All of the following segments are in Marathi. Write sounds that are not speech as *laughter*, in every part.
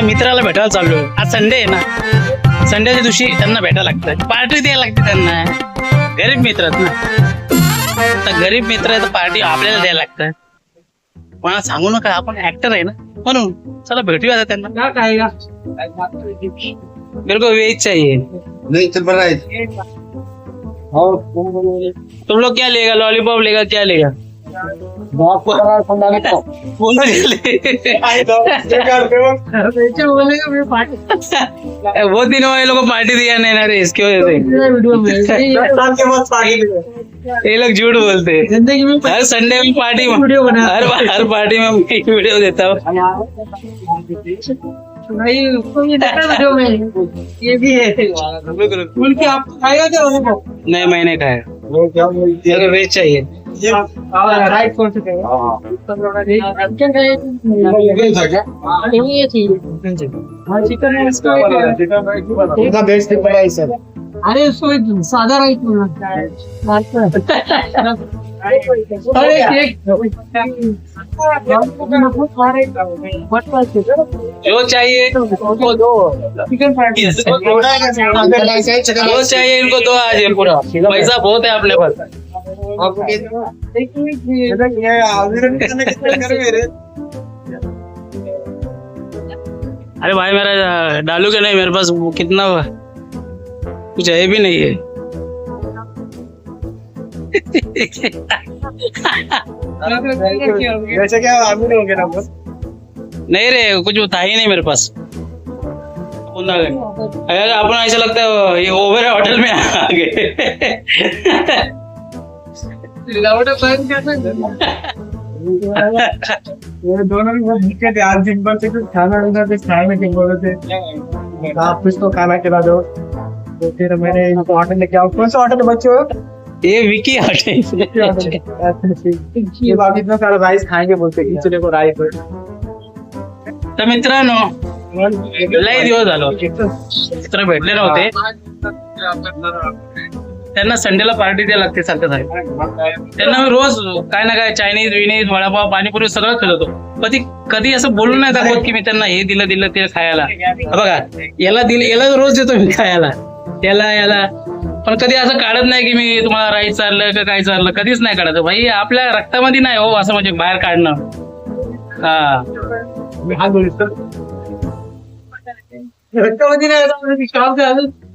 आता मित्राला भेटायला चाललो. आज संडे आहे ना. संडेच्या दिवशी त्यांना भेटायला लागतं पार्टी द्यायला लागते त्यांना. गरीब मित्र आहेत ना. आता गरीब मित्र आहे तर पार्टी आपल्याला द्यायला लागतं कोणाला सांगू नका आपण ऍक्टर आहे ना. म्हणून चला भेटूया आता त्यांना. क्या खाएगा मेरे को वेज चाहिए. नहीं चल पड़ तुम लोग क्या लेगा? लॉलीपॉप लेगा क्या लेगा? बोलो जल्दी। ऐसे बोलेगा मैं पार्टी बहुत दिन ये लोग को पार्टी दिया नहीं ना रे इसकी वजह से। वीडियो में *laughs* ये- ये लोग झूठ बोलते हैं। ज़िंदगी में हर संडे में पार्टी में वीडियो बना हर हर पार्टी में मैं वीडियो देता हूँ। भाई उसको ये वीडियो में। ये भी है। आप खाएगा क्या नहीं मैंने खाया। मेरे को वेज चाहिए। राइट कौन से चिकन चाहिए हाँ। है इसको बेस्ट है सर अरे उसको एक सादा बोलना अरे जो चाहिए उनको दो। चिकन जो चाहिए इनको दो आज। पूरा पैसा बहुत है अपने पास। अरे भाई मेरा डालू के नहीं, मेरे पास वो कितना हुआ? कुछ है भी नहीं है। वैसे क्या नहीं होंगे ना बस नहीं रे, कुछ था ही नहीं मेरे पास। अपन ऐसा लगता है, ये ओवर होटल में आ गए ये दोनों भी बहुत भूखे थे आज दिन भर से कुछ खाना वाना कुछ खाने के बोले थे। आप कुछ तो खाना खिला दो। तो फिर मैंने इनको होटल लेके आओ कौन सा होटल बच्चे हो? ये विकी होटल ये आप इतना सारा राइस खाएँगे बोलते खिचड़े को राइस तर मित्रांनो लय दिवस झालो. मित्र भेटले नव्हते. त्यांना संडेला पार्टी द्यायला लागते सारखं सारखं. त्यांना मी रोज काय ना काय चायनीज विनीज वडापाव पाणीपुरी सगळं खात होतो. कधी कधी असं बोलून नाही दाखवत की मी त्यांना हे दिलं दिलं ते खायला. बघा याला दिलं याला रोज देतो मी खायला. त्याला याला. पण कधी असं काढत नाही की मी तुम्हाला राईस चाललं का काय चाललं कधीच नाही काढत. भाई आपल्या रक्तामध्ये नाही हो असं म्हणजे बाहेर काढणं. हा. रक्तामध्ये नाही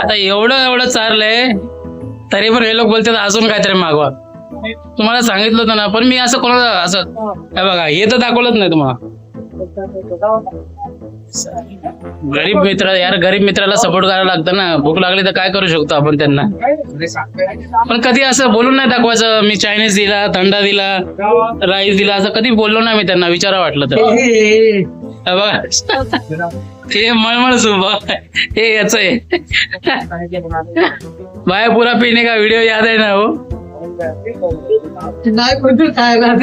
आता एवढं एवढं चाललंय तरी पण हे लोक बोलतात अजून काहीतरी मागवा. तुम्हाला सांगितलं होतं ना पण मी असं कोणाला असं हे बघा हे तर दाखवलंच नाही तुम्हाला. गरीब मित्र यार गरीब मित्राला सपोर्ट करायला लागतं ना. भूक लागली तर काय करू शकतो आपण त्यांना? पण कधी असं बोलून नाही दाखवायचं मी चायनीज दिला थंडा दिला राईस दिला असं कधी बोललो नाही मी त्यांना विचारा वाटलं तर. बघा हे मळमळ सुबह। हे भाई, पूरा पीने का वीडियो याद है ना हो नाही कोणतं खायला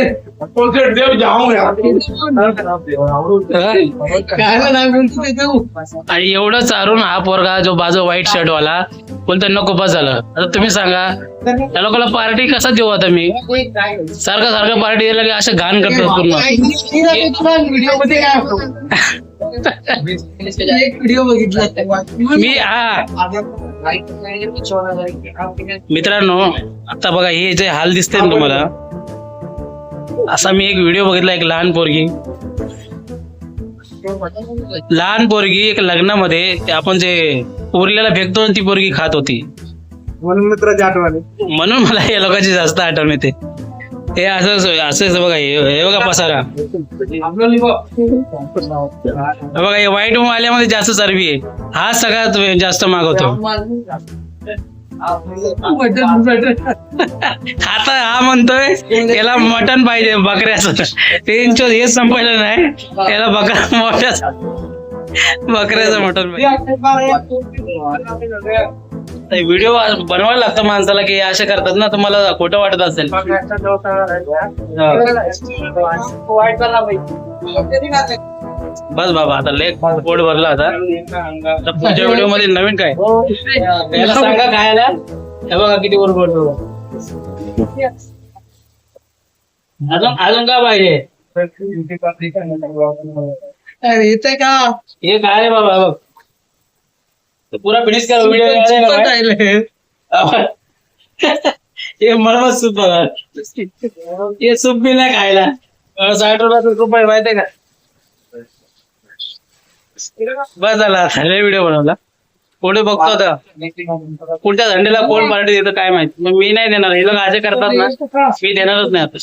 ते देऊ आणि एवढं चारून हा पोरगा जो बाजू व्हाईट शर्ट वाला बोलतो नको बस झालं. आता तुम्ही सांगा त्या लोकांना पार्टी कसा देऊ आता मी? सारखं सारखं पार्टी दिलं की असं घाण करतो पूर्ण. व्हिडिओ बघितला. मी हा. मित्रांनो आता बघा हे जे हाल दिसते ना तुम्हाला असा मी एक व्हिडिओ बघितला एक लहान पोरगी. लहान पोरगी एक लग्नामध्ये ते आपण जे उरलेला फेकतो ती पोरगी खात होती. म्हणून मित्राची आठवण. म्हणून मला या लोकांची जास्त आठवण येते. हे असं असं बघा हे बघा पसारा. बघा हे व्हाईट आल्यामध्ये जास्त चरबी आहे. हा सगळ्यात जास्त मागवतो आता हा म्हणतोय त्याला मटन पाहिजे बकऱ्याचं. त्यांचं हेच संपायला नाही. त्याला बकरा मोठ्याच. बकऱ्याचं मटण व्हिडिओ बनवायला लागतं माणसाला की असे करतात ना तुम्हाला खोटं वाटत असेल. बस बाबा आता लेख पोट भरला आता. आता पुढच्या व्हिडिओमध्ये नवीन काय? त्याला सांगा खायला हे बघा किती बरोबर अजून अजून का पाहिजे अरे येते का? हे काय रे बाबा बघ. तो पुरा फिनिश कर व्हिडिओ हे मळमत सूप बघा हे. सूप बी नाही खायला. साठ रुपयाचं सूप आहे माहितीये का? बस झाला झाले व्हिडिओ बनवला. पुढे बघतो आता? पुढच्या झंडेला कोण पार्टी देतं काय माहिती? मग मी नाही देणार. हे लोक असे करतात ना. मी देणारच नाही आता.